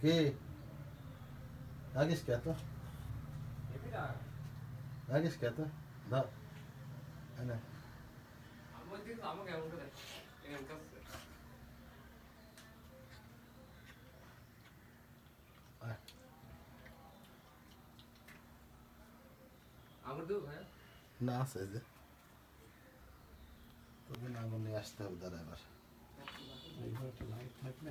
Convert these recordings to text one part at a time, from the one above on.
কে রাগিস কে তো রাগিস কে তো ধর এনে আয়। আমার দেবো ভাই না আছে যে তবে না আগুন নিয়ে আসতে হবে দাঁড়া এবার এইভাবে একটা লাইট থাকলে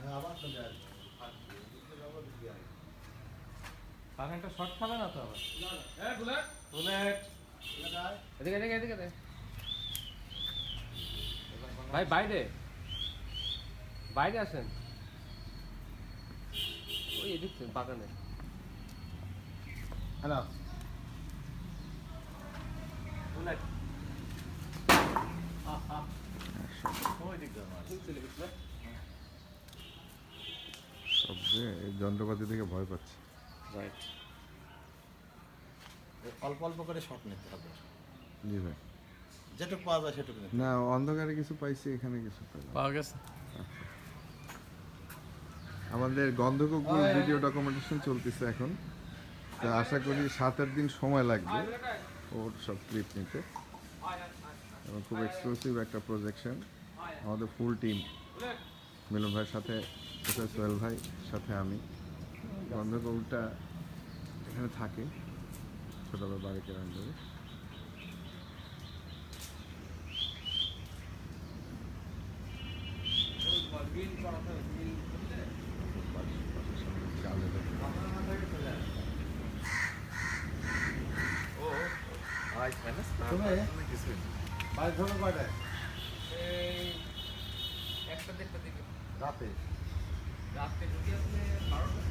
হ্যাঁ আবার তো যাই কারেন্টটা শর্ট খাবে না তো আবার হ্যাঁ বুলেট বুলেট এদিকে এদিকে এদিকে দে ভাই বাইরে বাইরে আসেন ওই এদিক থেকে, বাগানে হ্যালো বুলেট ওই দিক দিয়ে মার। চলে গেছিল সবচেয়ে যন্ত্রপাতি থেকে ভয় পাচ্ছি। রাইট অল্প অল্প করে শট নিতে হবে। জি ভাই। যেটুকু পাওয়া যায় সেটুকু না অন্ধকারে কিছু পাইছি এখানে কিছু পাওয়া গেছে? আমাদের গন্ধকুকুর ভিডিও ডকুমেন্টেশন চলতেছে এখন। তা আশা করি সাত আট দিন সময় লাগবে ওর সব ক্লিপ নিতে। এবং খুব এক্সক্লুসিভ একটা প্রজেকশন আমাদের ফুল টিম মিলন ভাইয়ের সাথে সোহেল ভাই সাথে আমি। গন্ধকুকুরটা এখানে থাকে ছোটবেলা বাড়ি ধরো কয়টায় দিকে রাতে যদি আপনি বারোটা